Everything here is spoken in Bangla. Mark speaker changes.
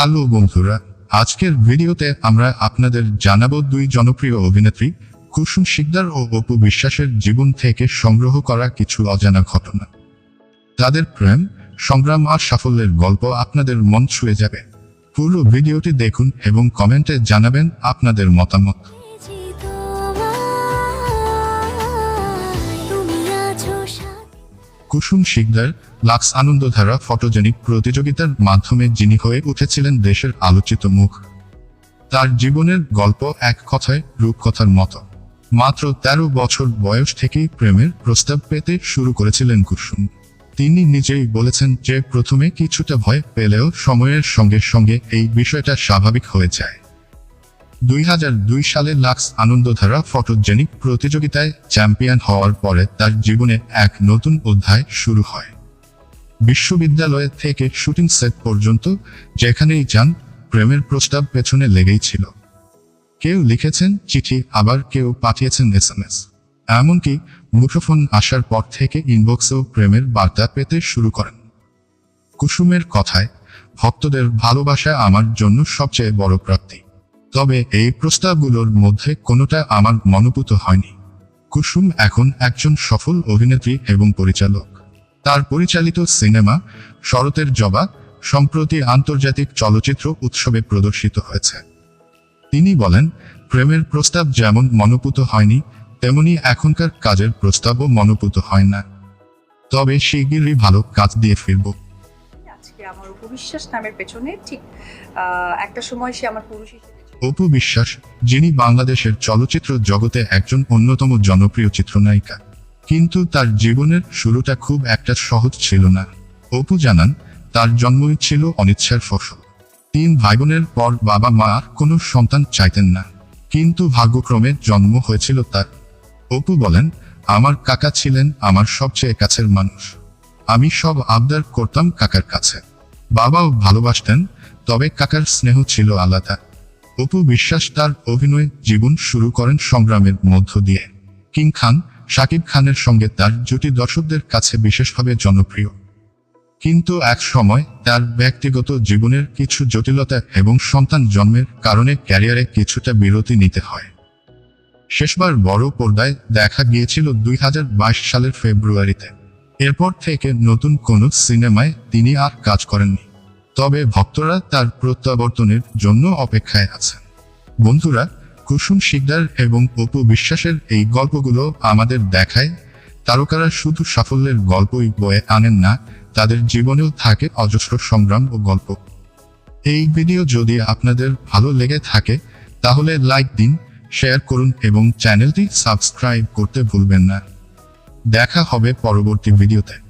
Speaker 1: হ্যালো বন্ধুরা, আজকের ভিডিওতে আমরা আপনাদের জানাব দুই জনপ্রিয় অভিনেত্রী, কুসুম শিকদার ও অপু বিশ্বাসের জীবন থেকে সংগ্রহ করা কিছু অজানা ঘটনা। তাদের প্রেম, সংগ্রাম আর সাফল্যের গল্প আপনাদের মন ছুঁয়ে যাবে। পুরো ভিডিওটি দেখুন এবং কমেন্টে জানাবেন আপনাদের মতামত। কুসুম শিকদার, লাক্স আনন্দধারা ফটোজেনিক প্রতিযোগিতার মাধ্যমে যিনি হয়ে উঠেছিলেন দেশের আলোচিত মুখ। তার জীবনের গল্প এক কথায়, রূপকথার মতো। মাত্র তেরো বছর বয়স থেকেই প্রেমের প্রস্তাব পেতে শুরু করেছিলেন কুসুম। তিনি নিজেই বলেছেন যে প্রথমে কিছুটা ভয় পেলেও সময়ের সঙ্গে সঙ্গে এই বিষয়টা স্বাভাবিক হয়ে যায়। দুই হাজার দুই সালে লাক্স আনন্দধারা ফটোজেনিক প্রতিযোগিতায় চ্যাম্পিয়ন হওয়ার পরে তার জীবনে এক নতুন অধ্যায় শুরু হয়। বিশ্ববিদ্যালয় থেকে শুটিং সেট পর্যন্ত যেখানেই যান, প্রেমের প্রস্তাব পেছনে লেগেই ছিল। কেউ লিখেছেন, চিঠি আবার কেউ পাঠিয়েছেন এস এম এস এমনকি মুঠোফোন আসার পর থেকে ইনবক্সেও প্রেমের বার্তা পেতে শুরু করেন। কুসুমের কথায়, ভক্তদের ভালোবাসা আমার জন্য সবচেয়ে বড় প্রাপ্তি। তবে এই প্রস্তাবগুলোর মধ্যে কোনোটা আমার মনোভূত হয়নি। কুসুম এখন একজন সফল অভিনেত্রী এবং পরিচালক। তার পরিচালিত সিনেমা, শরতের জবা, সম্প্রতি আন্তর্জাতিক চলচ্চিত্র উৎসবে প্রদর্শিত হয়েছে। তিনি বলেন, প্রেমের প্রস্তাব যেমন মনোপুত হয়নি, তেমনি এখনকার কাজের প্রস্তাবও মনোপুত হয় না। তবে শিগগিরই ভালো কাজ দিয়ে ফিরব।
Speaker 2: আজকে আমার উপবিশ্বাস নামের পেছনে ঠিক একটা সময় সে আমার পুরুষ হিসেবে।
Speaker 1: অপু বিশ্বাস, যিনি বাংলাদেশের চলচ্চিত্র জগতে একজন অন্যতম জনপ্রিয় চিত্রনায়িকা। কিন্তু তার জীবনের শুরুটা খুব একটা সহজ ছিল না। অপু জানান, তার জন্মই ছিল অনিচ্ছার ফসল। তিন ভাই বোনের পর বাবা মা কোনো সন্তান চাইতেন না। কিন্তু ভাগ্যক্রমে জন্ম হয়েছিল তার। অপু বলেন, আমার কাকা ছিলেন আমার সবচেয়ে কাছের মানুষ। আমি সব আবদার করতাম কাকার কাছে। বাবাও ভালোবাসতেন, তবে কাকার স্নেহ ছিল আলাদা। অপু বিশ্বাস তার অভিনয় জীবন শুরু করেন সংগ্রামের মধ্য দিয়ে। কিং খান, শাকিব খানের সঙ্গে তার জুটি দর্শকদের কাছে বিশেষভাবে জনপ্রিয়। কিন্তু এক সময় তার ব্যক্তিগত জীবনের কিছু জটিলতা এবং সন্তান জন্মের কারণে ক্যারিয়ারে কিছুটা বিরতি নিতে হয়। শেষবার বড় পর্দায় দেখা গিয়েছিল দুই হাজার বাইশ সালের ফেব্রুয়ারিতে। এরপর থেকে নতুন কোনো সিনেমায় তিনি আর কাজ করেননি। তবে ভক্তরা তার প্রত্যাবর্তনের জন্য অপেক্ষায় আছেন। বন্ধুরা, কুসুম শিকদার এবং অপু বিশ্বাসের এই গল্পগুলো আমাদের দেখায়, তারকারা শুধু সাফল্যের গল্পই বয়ে আনেন না, তাদের জীবনেও থাকে অজস্র সংগ্রাম ও গল্প। এই ভিডিও যদি আপনাদের ভালো লেগে থাকে, তাহলে লাইক দিন, শেয়ার করুন এবং চ্যানেলটি সাবস্ক্রাইব করতে ভুলবেন না। দেখা হবে পরবর্তী ভিডিওতে।